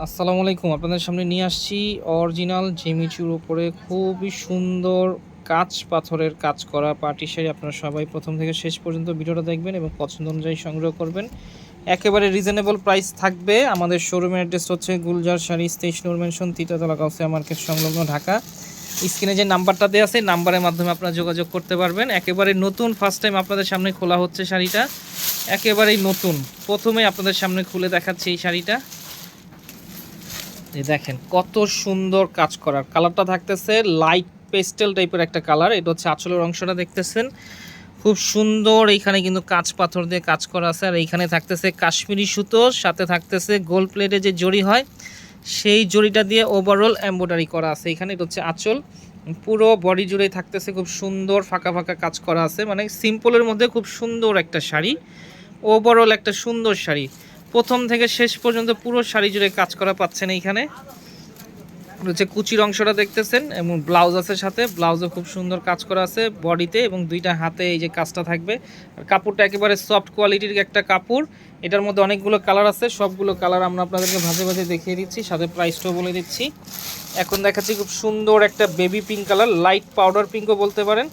আসসালামু আলাইকুম, আপনাদের সামনে নিয়ে আসছি অরিজিনাল জেমিচুর উপরে খুবই সুন্দর কাঁচ পাথরের কাজ করা পার্টি শাড়ি। আপনারা সবাই প্রথম থেকে শেষ পর্যন্ত ভিডিওটা দেখবেন এবং পছন্দ অনুযায়ী সংগ্রহ করবেন। একেবারে রিজনেবল প্রাইস থাকবে। আমাদের শোরুমের অ্যাড্রেস হচ্ছে Gulzar Sari station Noor mansion Titatala Kawsia market সংলগ্ন ঢাকা। স্ক্রিনে যে নাম্বারটা দেওয়া আছে নাম্বারের মাধ্যমে আপনারা যোগাযোগ করতে পারবেন। একেবারে নতুন ফার্স্ট টাইম আপনাদের সামনে খোলা হচ্ছে শাড়িটা। একেবারেই নতুন। প্রথমে আপনাদের সামনে খুলে দেখাচ্ছি এই শাড়িটা। দেখেন, কত সুন্দর কাজ করার কালারটা থাকতেছে লাইট পেস্টেল টাইপের একটা কালার। এটা হচ্ছে আঁচলের অংশটা দেখতেছেন। খুব সুন্দর এইখানে কিন্তু কাঁচ পাথর দিয়ে কাজ করা আছে। আর এইখানে থাকতেছে কাশ্মীরি সুতো, সাথে থাকতেছে গোল্ড প্লেটে যে জড়ি হয়, সেই জড়িটা দিয়ে ওভারঅল এম্ব্রয়ডারি করা আছে। এখানে এটা হচ্ছে আঁচল। পুরো বডি জুড়েই থাকতেছে খুব সুন্দর ফাঁকা ফাঁকা কাজ করা আছে। মানে সিম্পলের মধ্যে খুব সুন্দর একটা শাড়ি। ওভারঅল একটা সুন্দর শাড়ি। প্রথম থেকে শেষ পর্যন্ত পুরো শাড়ি জুড়ে কাজ করা পাচ্ছেন এইখানে। হচ্ছে কুচির অংশটা দেখতেছেন, এবং ব্লাউজ আছে সাথে। ব্লাউজও খুব সুন্দর কাজ করা আছে বডিতে, এবং দুইটা হাতে এই যে কাজটা থাকবে। আর কাপড়টা একেবারে সফট কোয়ালিটির একটা কাপড়। এটার মধ্যে অনেকগুলো কালার আছে, সবগুলো কালার আমরা আপনাদেরকে ভাজে ভাজে দেখিয়ে দিচ্ছি, সাথে প্রাইসটাও বলে দিচ্ছি। এখন দেখাচ্ছি খুব সুন্দর একটা baby pink colour light powder পিঙ্কও বলতে পারেন।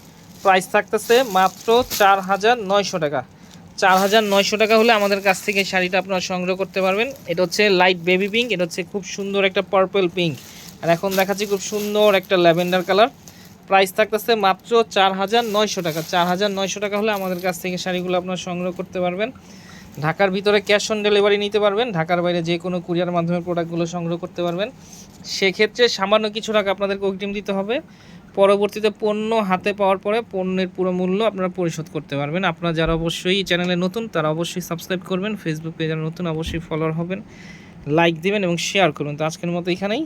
প্রাইস থাকতেছে মাত্র চার হাজার নয়শো টাকা। চার হাজার নয়শো টাকা হলে আমাদের কাছ থেকে শাড়িটা আপনারা সংগ্রহ করতে পারবেন। এটা হচ্ছে লাইট বেবি পিঙ্ক এটা হচ্ছে খুব সুন্দর একটা পার্পল পিঙ্ক আর এখন দেখাচ্ছি খুব সুন্দর একটা ল্যাভেন্ডার কালার প্রাইস থাকতেছে মাত্র চার হাজার নয়শো টাকা। চার হাজার নয়শো টাকা হলে আমাদের কাছ থেকে শাড়িগুলো আপনারা সংগ্রহ করতে পারবেন। ঢাকার ভিতরে ক্যাশ অন ডেলিভারি নিতে পারবেন। ঢাকার বাইরে যে কোনো কুরিয়ার মাধ্যমে প্রোডাক্টগুলো সংগ্রহ করতে পারবেন। সেক্ষেত্রে সামান্য কিছু টাকা আপনাদেরকে অগ্রিম দিতে হবে। পরবর্তীতে পণ্য হাতে পাওয়ার পরে পণ্যের পুরো মূল্য আপনারা পরিশোধ করতে পারবেন। আপনারা যারা অবশ্যই চ্যানেলে নতুন, তারা অবশ্যই সাবস্ক্রাইব করবেন। ফেসবুক পেজে নতুন, অবশ্যই ফলোয়ার হবেন। লাইক দেবেন এবং শেয়ার করবেন তো আজকের মতো এখানেই।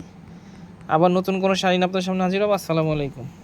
আবার নতুন কোনো শাড়ি আপনার সামনে হাজির হব। আসসালামু আলাইকুম।